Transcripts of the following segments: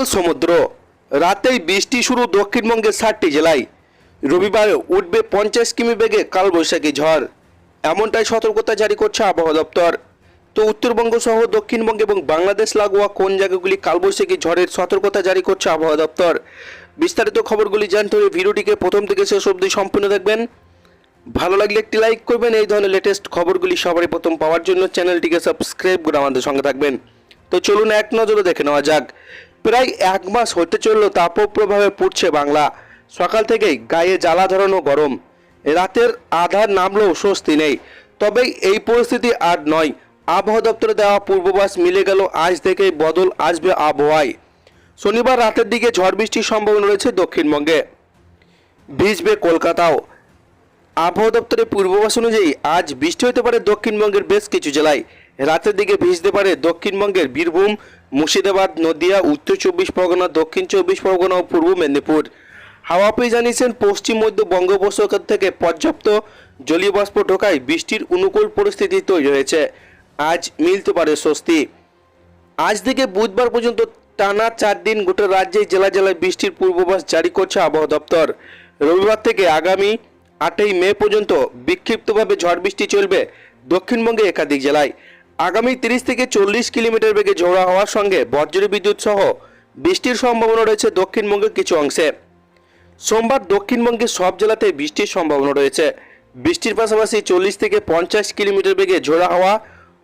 উত্তাল সমুদ্র। রাতেই বৃষ্টি শুরু দক্ষিণবঙ্গের ষাটটি জেলায়। রবিবার উঠবে পঞ্চাশ কিমি বেগে কালবৈশাখী ঝড়। এমনটাই সতর্কতা জারি করছে আবহাওয়া দপ্তর। তো উত্তরবঙ্গ সহ দক্ষিণবঙ্গ এবং বাংলাদেশ লাগোয়া কোন জায়গাগুলি কালবৈশাখী ঝড়ের সতর্কতা জারি করছে আবহাওয়া দপ্তর? বিস্তারিত খবরগুলি জানতে হলে ভিডিওটিকে প্রথম থেকে শেষ অবধি সম্পূর্ণ দেখবেন। ভালো লাগলে একটি লাইক করবেন, এই ধরনের লেটেস্ট খবরগুলি সবারই প্রথম পাওয়ার জন্য চ্যানেলটিকে সাবস্ক্রাইব করে আমাদের সঙ্গে থাকবেন। তো চলুন এক নজরে দেখে নেওয়া যাক। প্রায় এক মাস হতে চলল তাপপ্রভাবে পড়ছে বাংলা। সকাল থেকেই গায়ে জ্বালা ধরানো গরম। রাতের আধার নামলেও স্বস্তি নেই। তবে এই পরিস্থিতি আর নয়। আবহাওয়া দপ্তরে দেওয়া পূর্বাভাস মিলে গেল, আজ থেকেই বদল আসবে আবহাওয়ায়। শনিবার রাতের দিকে ঝড় বৃষ্টির সম্ভাবনা রয়েছে দক্ষিণবঙ্গে। ভিজবে কলকাতাও। আবহাওয়া দপ্তরের পূর্বাভাস অনুযায়ী আজ বৃষ্টি হতে পারে দক্ষিণবঙ্গের বেশ কিছু জেলায়। রাতের দিকে ভিজতে পারে দক্ষিণবঙ্গের বীরভূম, মুর্শিদাবাদ, নদিয়া, উত্তর চব্বিশ পরগনা, দক্ষিণ চব্বিশ পরগনা ও পূর্ব মেদিনীপুর। হাওয়া পেয়ে জানিয়েছেন, পশ্চিম, মধ্য বঙ্গোপসাগর থেকে পর্যাপ্ত জলীয় বাষ্প ঢোকায় বৃষ্টির অনুকূল পরিস্থিতি তৈরি হয়েছে। আজ মিলতে পারে স্বস্তি। আজ থেকে বুধবার পর্যন্ত টানা চার দিন গোটা রাজ্যে জেলা জেলায় বৃষ্টির পূর্বাভাস জারি করছে আবহাওয়া দপ্তর। রবিবার থেকে আগামী আটই মে পর্যন্ত বিক্ষিপ্তভাবে ঝড় বৃষ্টি চলবে দক্ষিণবঙ্গে একাধিক জেলায়। আগামী তিরিশ থেকে চল্লিশ কিলোমিটার বেগে ঝোড়া হওয়ার সঙ্গে বজ্র বিদ্যুৎ সহ বৃষ্টির সম্ভাবনা রয়েছে দক্ষিণবঙ্গের কিছু অংশে। সোমবার দক্ষিণবঙ্গের সব জেলাতে বৃষ্টির সম্ভাবনা রয়েছে। বৃষ্টির পাশাপাশি চল্লিশ থেকে পঞ্চাশ কিলোমিটার বেগে ঝোড়া হওয়া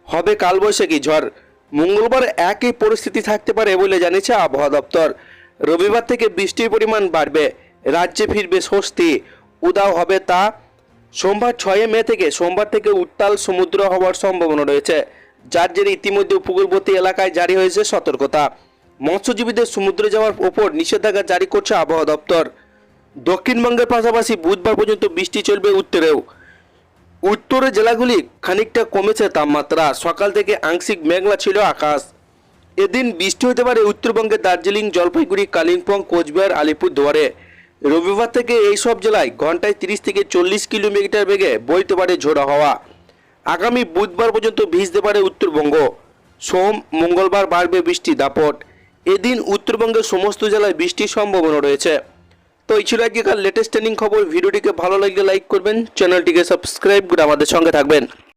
হবে কালবৈশাখী ঝড়। মঙ্গলবার একই পরিস্থিতি থাকতে পারে বলে জানিয়েছে আবহাওয়া দপ্তর। রবিবার থেকে বৃষ্টির পরিমাণ বাড়বে, রাজ্যে ফিরবে স্বস্তি। উদাও হবে তা সোমবার ছয় মে থেকে সোমবার থেকে উত্তাল সমুদ্র হওয়ার সম্ভাবনা রয়েছে, যার জেরে ইতিমধ্যে উপকূলবর্তী এলাকায় জারি হয়েছে সতর্কতা। মৎস্যজীবীদের সমুদ্রে যাওয়ার ওপর নিষেধাজ্ঞা জারি করছে আবহাওয়া দপ্তর। দক্ষিণবঙ্গের পাশাপাশি বুধবার পর্যন্ত বৃষ্টি চলবে উত্তরেও। উত্তরের জেলাগুলি খানিকটা কমেছে তাপমাত্রা, সকাল থেকে আংশিক মেঘলা ছিল আকাশ। এদিন বৃষ্টি হতে পারে উত্তরবঙ্গের দার্জিলিং, জলপাইগুড়ি, কালিম্পং, কোচবিহার আলিপুর দুয়ারে রবিবার থেকে এই সব জেলায় ঘন্টায় তিরিশ থেকে চল্লিশ কিলোমিটার বেগে বইতে পারে ঝোড়া হওয়া। আগামী বুধবার পর্যন্ত ভিজতে পারে উত্তরবঙ্গ। সোম, মঙ্গলবার বাড়বে বৃষ্টি দাপট। এদিন উত্তরবঙ্গের সমস্ত জেলায় বৃষ্টির সম্ভাবনা রয়েছে। তো এই ছিল আজকেকার লেটেস্ট ট্রেনিং খবর। ভিডিওটিকে ভালো লাগলে লাইক করবেন। চ্যানেলটিকে সাবস্ক্রাইব করে আমাদের সঙ্গে থাকবেন।